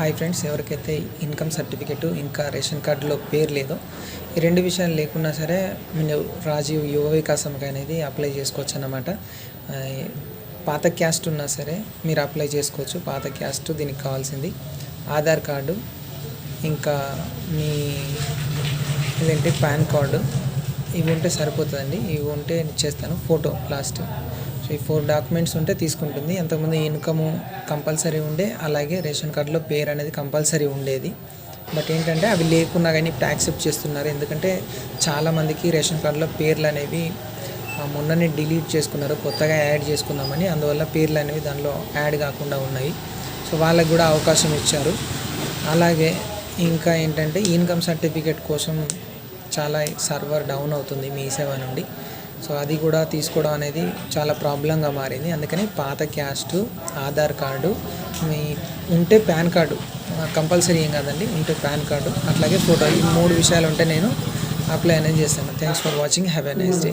Hi friends ఎవరికైతే income certificate ఇంకా ration కార్డులో పేరు లేదో ఈ రెండు విషయాలు లేకున్నా సరే మీరు రాజీవ్ యువ వికాసంకి అనేది అప్లై చేసుకోవచ్చు అన్నమాట పాత క్యాస్ట్ ఉన్నా సరే మీరు అప్లై చేసుకోవచ్చు. పాత క్యాస్ట్ దీనికి కావాల్సింది ఆధార్ కార్డు ఇంకా మీ ఇదేంటి పాన్ కార్డు. ఇవి ఉంటే సరిపోతుందండి. ఇవి ఉంటే నేను చేస్తాను ఫోటో లాస్ట్. ఈ ఫోర్ డాక్యుమెంట్స్ ఉంటే తీసుకుంటుంది. అంతకుముందు ఇన్కమ్ కంపల్సరీ ఉండే అలాగే రేషన్ కార్డులో పేరు అనేది కంపల్సరీ ఉండేది. బట్ ఏంటంటే అవి లేకున్నా కానీ ఇప్పుడు యాక్సెప్ట్ చేస్తున్నారు. ఎందుకంటే చాలామందికి రేషన్ కార్డులో పేర్లు అనేవి మొన్ననే డిలీట్ చేసుకున్నారు. కొత్తగా యాడ్ చేసుకుందామని. అందువల్ల పేర్లు అనేవి దానిలో యాడ్ కాకుండా ఉన్నాయి. సో వాళ్ళకి కూడా అవకాశం ఇచ్చారు. అలాగే ఇంకా ఏంటంటే ఇన్కమ్ సర్టిఫికేట్ కోసం చాలా సర్వర్ డౌన్ అవుతుంది మీ సేవ నుండి. సో అది కూడా తీసుకోవడం అనేది చాలా ప్రాబ్లంగా మారింది. అందుకని పాత క్యాస్ట్ ఆధార్ కార్డు మీ ఉంటే పాన్ కార్డు కంపల్సరీ ఏం కాదండి ఉంటే పాన్ కార్డు అట్లాగే ఫోటో ఈ మూడు విషయాలు ఉంటే నేను అప్లై అనేది చేస్తాను. Thanks for watching have a nice day